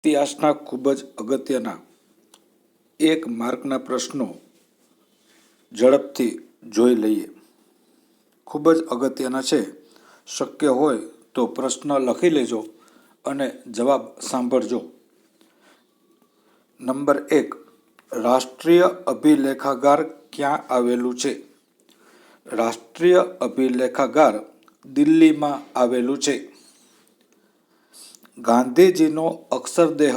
ઇતિહાસના ખૂબ જ અગત્યના એક માર્કના પ્રશ્નો ઝડપથી જોઈ લઈએ. ખૂબ જ અગત્યના છે. શક્ય હોય તો પ્રશ્ન લખી લેજો અને જવાબ સાંભળજો. નંબર એક, રાષ્ટ્રીય અભિલેખાગાર ક્યાં આવેલું છે? રાષ્ટ્રીય અભિલેખાગાર દિલ્હીમાં આવેલું છે. ગાંધીજીનો અક્ષરદેહ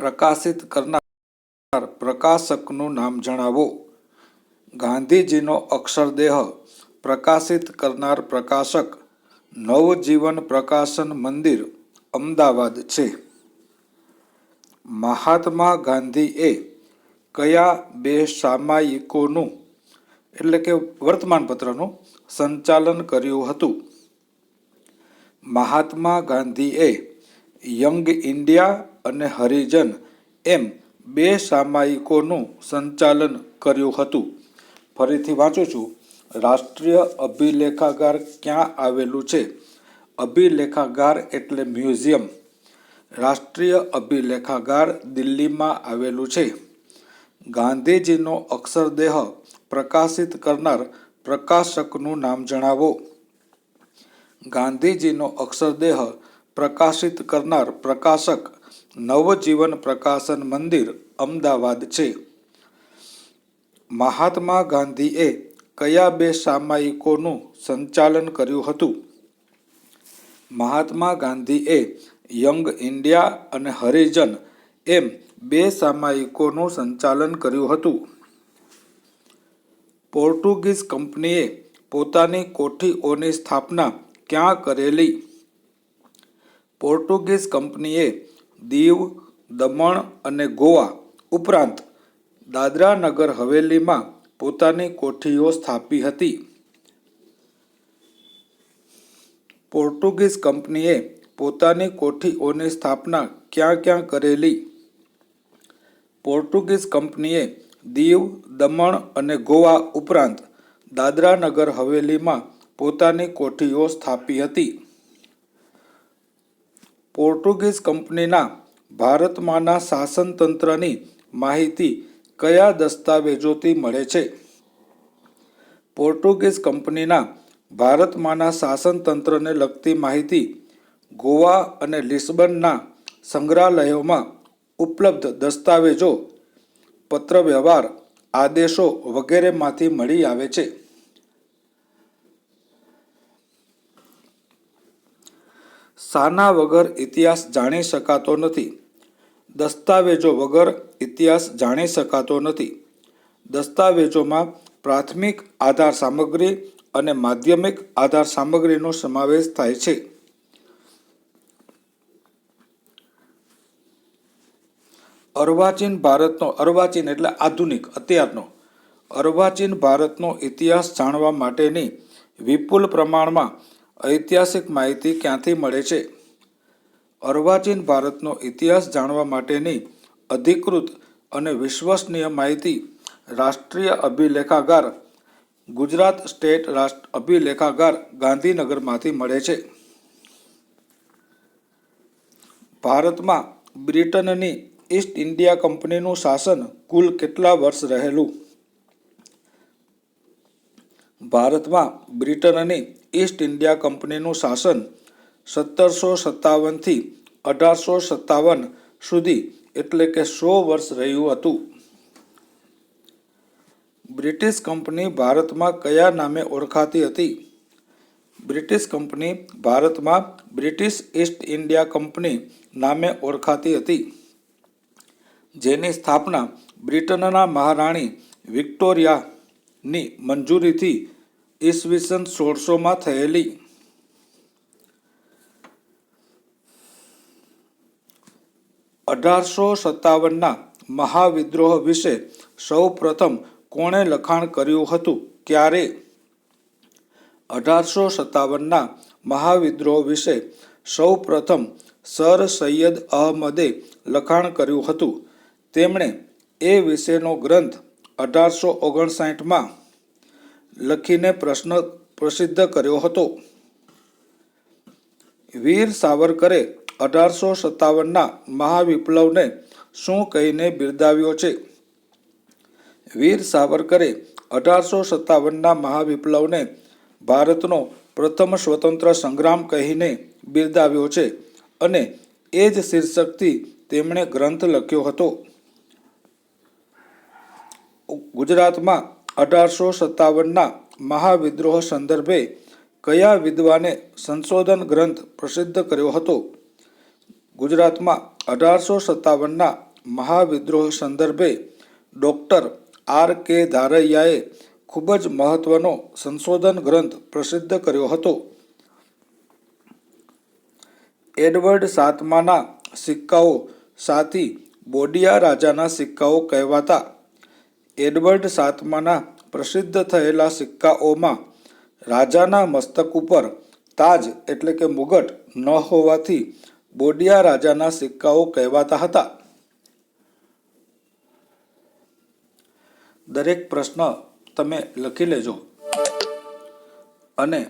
પ્રકાશિત કરનાર પ્રકાશકનું નામ જણાવો. ગાંધીજીનો અક્ષરદેહ પ્રકાશિત કરનાર પ્રકાશક નવજીવન પ્રકાશન મંદિર અમદાવાદ છે. મહાત્મા ગાંધીએ કયા બે સામાયિકોનું એટલે કે વર્તમાનપત્રનું સંચાલન કર્યું હતું? મહાત્મા ગાંધીએ યંગ ઇન્ડિયા અને હરિજન એમ બે સામાયિકોનું સંચાલન કર્યું હતું. ફરીથી વાંચું છું. રાષ્ટ્રીય અભિલેખાગાર ક્યાં આવેલું છે? અભિલેખાગાર એટલે મ્યુઝિયમ. રાષ્ટ્રીય અભિલેખાગાર દિલ્હીમાં આવેલું છે. ગાંધીજીનો અક્ષરદેહ પ્રકાશિત કરનાર પ્રકાશકનું નામ જણાવો. ગાંધીજીનો અક્ષરદેહ પ્રકાશિત કરનાર પ્રકાશક નવજીવન પ્રકાશન મંદિર અમદાવાદ છે. મહાત્મા ગાંધીએ કયા બે સામાયિકોનું સંચાલન કર્યું હતું? મહાત્મા ગાંધીએ યંગ ઇન્ડિયા અને હરિજન એમ બે સામાયિકોનું સંચાલન કર્યું હતું. પોર્ટુગીઝ કંપનીએ પોતાની કોઠીઓની સ્થાપના ક્યાં કરેલી? પોર્ટુગીઝ કંપનીએ દીવ, દમણ અને ગોવા ઉપરાંત દાદરા નગર હવેલીમાં પોતાની કોઠીઓ સ્થાપી હતી. પોર્ટુગીઝ કંપનીએ પોતાની કોઠીઓની સ્થાપના ક્યાં ક્યાં કરેલી? પોર્ટુગીઝ કંપનીએ દીવ, દમણ અને ગોવા ઉપરાંત દાદરા નગર હવેલીમાં પોતાની કોઠીઓ સ્થાપી હતી. પોર્ટુગીઝ કંપનીના ભારતમાંના શાસનતંત્રની માહિતી કયા દસ્તાવેજોથી મળે છે? પોર્ટુગીઝ કંપનીના ભારતમાંના શાસનતંત્રને લગતી માહિતી ગોવા અને લિસ્બનના સંગ્રહાલયોમાં ઉપલબ્ધ દસ્તાવેજો, પત્રવ્યવહાર, આદેશો વગેરેમાંથી મળી આવે છે. શાના વગર ઇતિહાસ જાણી શકાતો નથી. દસ્તાવેજો વગર ઇતિહાસ જાણી શકાતો નથી. દસ્તાવેજોમાં પ્રાથમિક આધાર સામગ્રી અને માધ્યમિક આધાર સામગ્રીનો સમાવેશ થાય છે. અર્વાચીન ભારતનો, અર્વાચીન એટલે આધુનિક, અત્યારનો. અર્વાચીન ભારતનો ઇતિહાસ જાણવા માટેની વિપુલ પ્રમાણમાં ઐતિહાસિક માહિતી ક્યાંથી મળે છે? અર્વાચીન ભારતનો ઇતિહાસ જાણવા માટેની અધિકૃત અને વિશ્વસનીય માહિતી રાષ્ટ્રીય અભિલેખાગાર, ગુજરાત સ્ટેટ રાષ્ટ્ર અભિલેખાગાર ગાંધીનગરમાંથી મળે છે. ભારતમાં બ્રિટનની ઈસ્ટ ઇન્ડિયા કંપનીનું શાસન કુલ કેટલા વર્ષ રહેલું? ભારતમાં બ્રિટનની ઈસ્ટ ઇન્ડિયા કંપનીનું શાસન સત્તરસો સત્તાવનથી અઢારસો સત્તાવન સુધી એટલે કે સો વર્ષ રહ્યું હતું. બ્રિટિશ કંપની ભારતમાં કયા નામે ઓળખાતી હતી? બ્રિટિશ કંપની ભારતમાં બ્રિટિશ ઈસ્ટ ઇન્ડિયા કંપની નામે ઓળખાતી હતી. જેની સ્થાપના બ્રિટનના મહારાણી વિક્ટોરિયાની મંજૂરીથી ઈસવીસન સોળસોમાં થયેલી. અઢારસો સત્તાવનના મહાવિદ્રોહ વિશે સૌ પ્રથમ કોણે લખાણ કર્યું હતું? ક્યારે? અઢારસો સત્તાવનના મહાવિદ્રોહ વિશે સૌ પ્રથમ સર સૈયદ અહમદે લખાણ કર્યું હતું. તેમણે એ વિશેનો ગ્રંથ અઢારસો ઓગણસાઠમાં લખીને પ્રશ્ન પ્રસિદ્ધ કર્યો હતો. વીર સાવરકરે અઢારસો સત્તાવનના મહાવિપ્લવને શું કહીને બિરદાવ્યો છે? વીર સાવરકરે અઢારસો સત્તાવનના મહાવિપ્લવને ભારતનો પ્રથમ સ્વતંત્ર સંગ્રામ કહીને બિરદાવ્યો છે અને એ જ શીર્ષકથી તેમણે ગ્રંથ લખ્યો હતો. ગુજરાતમાં અઢારસો સત્તાવનના મહાવિદ્રોહ સંદર્ભે કયા વિદ્વાને સંશોધન ગ્રંથ પ્રસિદ્ધ કર્યો હતો? ગુજરાતમાં અઢારસો સત્તાવનના મહાવિદ્રોહ સંદર્ભે ડૉક્ટર આર કે ધારૈયાએ ખૂબ જ મહત્વનો સંશોધન ગ્રંથ પ્રસિદ્ધ કર્યો હતો. એડવર્ડ સાતમાના સિક્કાઓ સાથી બોડિયા રાજાના સિક્કાઓ કહેવાતા એડવર્ડ સાતમાના પ્રસિદ્ધ થયેલા સિક્કાઓમાં રાજાના મસ્તક ઉપર તાજ એટલે કે મુગટ ન હોવાથી બોડિયા રાજાના સિક્કાઓ કહેવાતા હતા. દરેક પ્રશ્ન તમે લખી લેજો. અને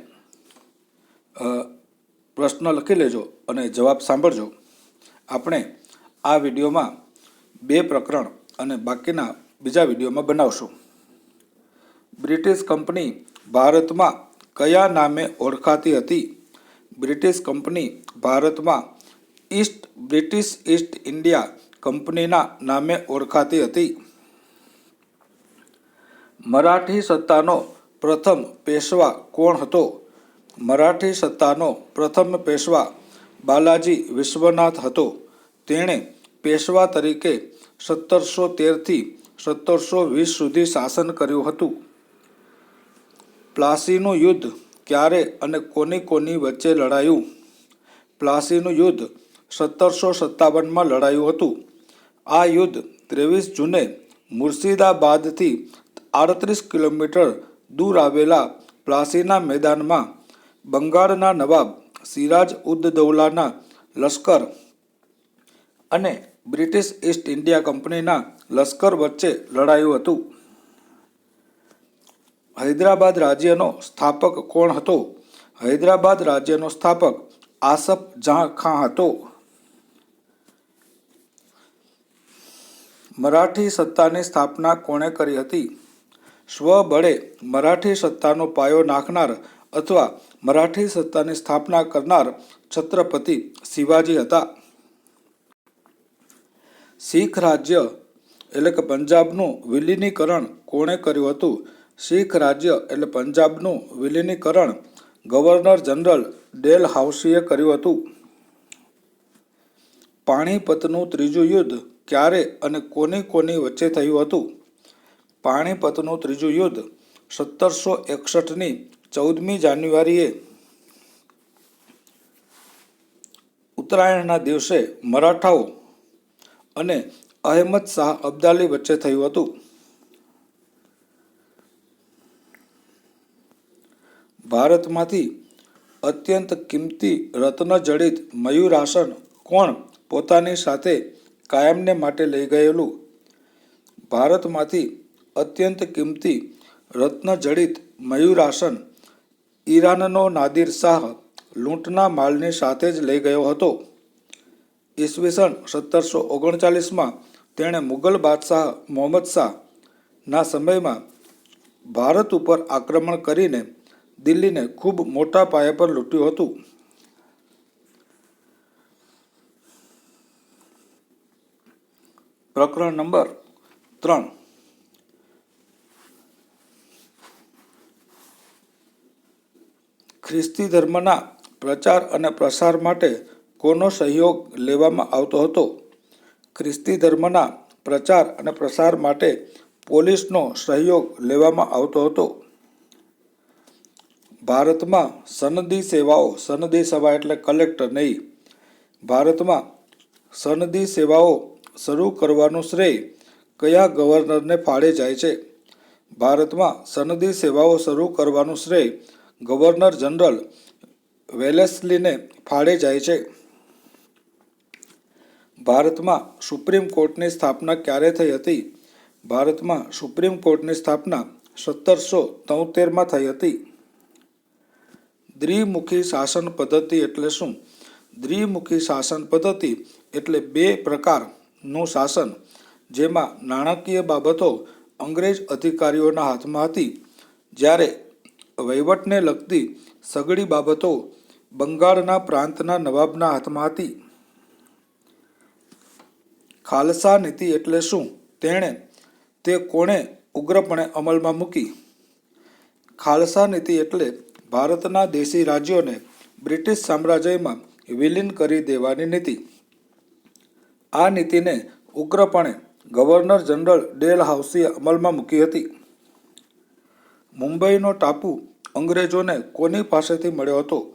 પ્રશ્ન લખી લેજો અને જવાબ સાંભળજો. આપણે આ વિડીયોમાં બે પ્રકરણ અને બાકીના બીજા વિડીયોમાં બનાવશું. બ્રિટિશ કંપની ભારતમાં કયા નામે ઓળખાતી હતી? બ્રિટિશ કંપની ભારતમાં ઈસ્ટ, બ્રિટિશ ઈસ્ટ ઇન્ડિયા કંપનીના નામે ઓળખાતી હતી. મરાઠી સત્તાનો પ્રથમ પેશવા કોણ હતો? મરાઠી સત્તાનો પ્રથમ પેશવા બાલાજી વિશ્વનાથ હતો. તેણે પેશવા તરીકે સત્તરસો તેરથી સત્તરસો વીસ સુધી શાસન કર્યું હતું. પ્લાસીનું યુદ્ધ ક્યારે અને કોની કોની વચ્ચે લડાયું? પ્લાસીનું યુદ્ધ સત્તરસો સત્તાવનમાં લડાયું હતું. આ યુદ્ધ ત્રેવીસ જૂને મુર્શિદાબાદથી આડત્રીસ કિલોમીટર દૂર આવેલા પ્લાસીના મેદાનમાં બંગાળના નવાબ સિરાજ ઉદ દૌલાના લશ્કર અને બ્રિટિશ ઈસ્ટ ઇન્ડિયા કંપનીના લશ્કર વચ્ચે લડાયું હતું. હૈદરાબાદ રાજ્યનો સ્થાપક કોણ હતો? હૈદરાબાદ રાજ્યનો સ્થાપક આસફ જહાં ખાં હતો. મરાઠી સત્તાની સ્થાપના કોણે કરી હતી? સ્વબળે મરાઠી સત્તાનો પાયો નાખનાર અથવા મરાઠી સત્તાની સ્થાપના કરનાર છત્રપતિ શિવાજી હતા. શીખ રાજ્ય એટલે કે પંજાબનું વિલીનીકરણ કોણે કર્યું હતું? શીખ રાજ્ય એટલે પંજાબનું વિલીનીકરણ ગવર્નર જનરલ ડેલ હાઉસીએ કર્યું હતું. પાણીપતનું ત્રીજું યુદ્ધ ક્યારે અને કોની કોની વચ્ચે થયું હતું? પાણીપતનું ત્રીજું યુદ્ધ સત્તરસો એકસઠની ચૌદમી જાન્યુઆરીએ. ઉત્તરાયણના દિવસે મરાઠાઓ અને અહેમદ શાહ અબ્દાલી વચ્ચે થયું હતું. ભારતમાંથી અત્યંત કિંમતી રત્નજડિત મયુરાસન કોણ પોતાની સાથે કાયમને માટે લઈ ગયેલું? ભારતમાંથી અત્યંત કિંમતી રત્નજડિત મયુરાસન ઈરાનનો નાદિર શાહ લૂંટના માલની સાથે જ લઈ ગયો હતો. ઈસવીસન સત્તરસો ઓગણચાલીસમાં તેણે મુગલ બાદશાહ મોહમ્મદ શાહના સમયમાં ભારત ઉપર આક્રમણ કરીને દિલ્હીને ખૂબ મોટા પાયા પર લૂંટ્યું હતું. પ્રકરણ નંબર ત્રણ. ખ્રિસ્તી ધર્મના પ્રચાર અને પ્રસાર માટે કોનો સહયોગ લેવામાં આવતો હતો? ખ્રિસ્તી ધર્મના પ્રચાર અને પ્રસાર માટે પોલીસનો સહયોગ લેવામાં આવતો હતો. ભારતમાં સનદી સેવાઓ, સનદી સેવા એટલે કલેક્ટર નહીં, ભારતમાં સનદી સેવાઓ શરૂ કરવાનું શ્રેય કયા ગવર્નરને ફાળે જાય છે? ભારતમાં સનદી સેવાઓ શરૂ કરવાનું શ્રેય ગવર્નર જનરલ વેલેસલીને ફાળે જાય છે. ભારતમાં સુપ્રીમ કોર્ટની સ્થાપના ક્યારે થઈ હતી? ભારતમાં સુપ્રીમ કોર્ટની સ્થાપના સત્તરસો તોતેરમાં થઈ હતી. દ્વિમુખી શાસન પદ્ધતિ એટલે શું? દ્વિમુખી શાસન પદ્ધતિ એટલે બે પ્રકારનું શાસન, જેમાં નાણાકીય બાબતો અંગ્રેજ અધિકારીઓના હાથમાં હતી. જ્યારે વહીવટને લગતી સગડી બાબતો બંગાળના પ્રાંતના નવાબના હાથમાં હતી. ખાલસા નીતિ એટલે શું? તેણે તે કોણે ઉગ્રપણે અમલમાં મૂકી? ખાલસા નીતિ એટલે ભારતના દેશી રાજ્યોને બ્રિટિશ સામ્રાજ્યમાં વિલીન કરી દેવાની નીતિ. આ નીતિને ઉગ્રપણે ગવર્નર જનરલ ડેલ હાઉસીએ અમલમાં મૂકી હતી. મુંબઈનો ટાપુ અંગ્રેજોને કોની પાસેથી મળ્યો હતો?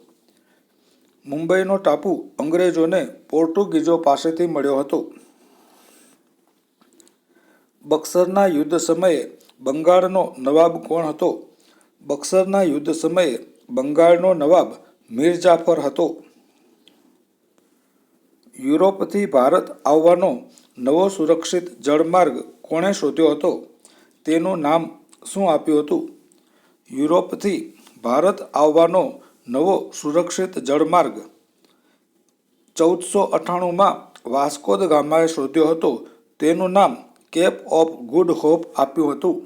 મુંબઈનો ટાપુ અંગ્રેજોને પોર્ટુગીઝો પાસેથી મળ્યો હતો. બક્સરના યુદ્ધ સમયે બંગાળનો નવાબ કોણ હતો? બક્સરના યુદ્ધ સમયે બંગાળનો નવાબ મીર જાફર હતો. યુરોપથી ભારત આવવાનો નવો સુરક્ષિત જળમાર્ગ કોણે શોધ્યો હતો? તેનું નામ શું આપ્યું હતું? યુરોપથી ભારત આવવાનો નવો સુરક્ષિત જળમાર્ગ ચૌદસો અઠ્ઠાણુંમાં વાસ્કો દ ગામાએ શોધ્યો હતો. તેનું નામ કેપ ઓફ ગુડ હોપ આપ્યું હતું.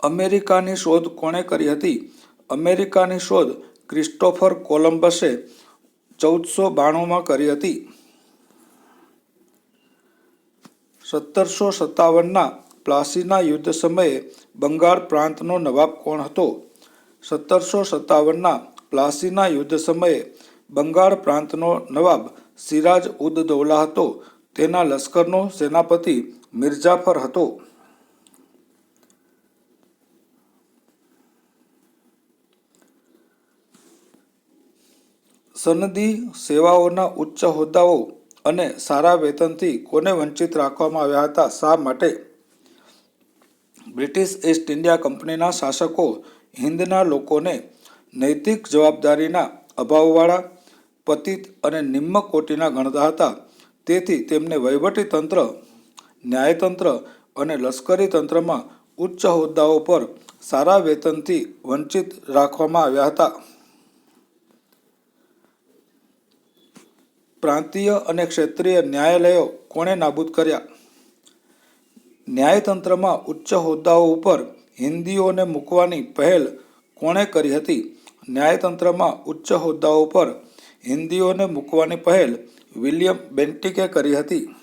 અમેરિકાની શોધ કોણે કરી હતી? અમેરિકાની શોધ ક્રિસ્ટોફર કોલંબસે ચૌદસો બાણુંમાં કરી હતી. સત્તરસો સત્તાવનના પ્લાસીના યુદ્ધ સમયે બંગાળ પ્રાંતનો નવાબ કોણ હતો? સત્તરસો સત્તાવનના પ્લાસીના યુદ્ધ સમયે બંગાળ પ્રાંતનો નવાબ સિરાજ ઉદ દૌલા હતો. તેના લશ્કરનો સેનાપતિ મિર્જાફર હતો. સનદી સેવાઓના ઉચ્ચ હોદ્દાઓ અને સારા વેતનથી કોને વંચિત રાખવામાં આવ્યા હતા શા માટે? બ્રિટિશ ઈસ્ટ ઇન્ડિયા કંપનીના શાસકો હિન્દના લોકોને નૈતિક જવાબદારીના અભાવવાળા, પતિત અને નિમ્ન કોટીના ગણતા હતા. તેથી તેમને વહીવટી તંત્ર, ન્યાયતંત્ર અને લશ્કરી તંત્રમાં ઉચ્ચ હોદ્દાઓ પર સારા વેતનથી વંચિત રાખવામાં આવ્યા હતા. પ્રાંતીય અને ક્ષેત્રીય ન્યાયાલયો કોણે નાબૂદ કર્યા? ન્યાયતંત્રમાં ઉચ્ચ હોદ્દાઓ ઉપર હિન્દીઓને મૂકવાની પહેલ કોણે કરી હતી? ન્યાયતંત્રમાં ઉચ્ચ હોદ્દાઓ પર હિન્દીઓને મૂકવાની પહેલ વિલિયમ બેન્ટિકે કરી હતી.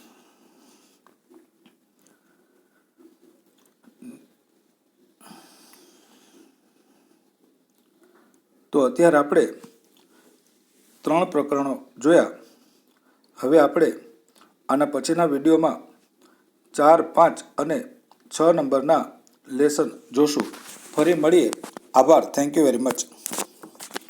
તો અત્યારે આપણે ત્રણ પ્રકરણો જોયા. હવે આપણે આના પછીના વિડીયોમાં ચાર, પાંચ અને છ નંબરના લેસન જોશું. ફરી મળીએ. આભાર. Thank you very much.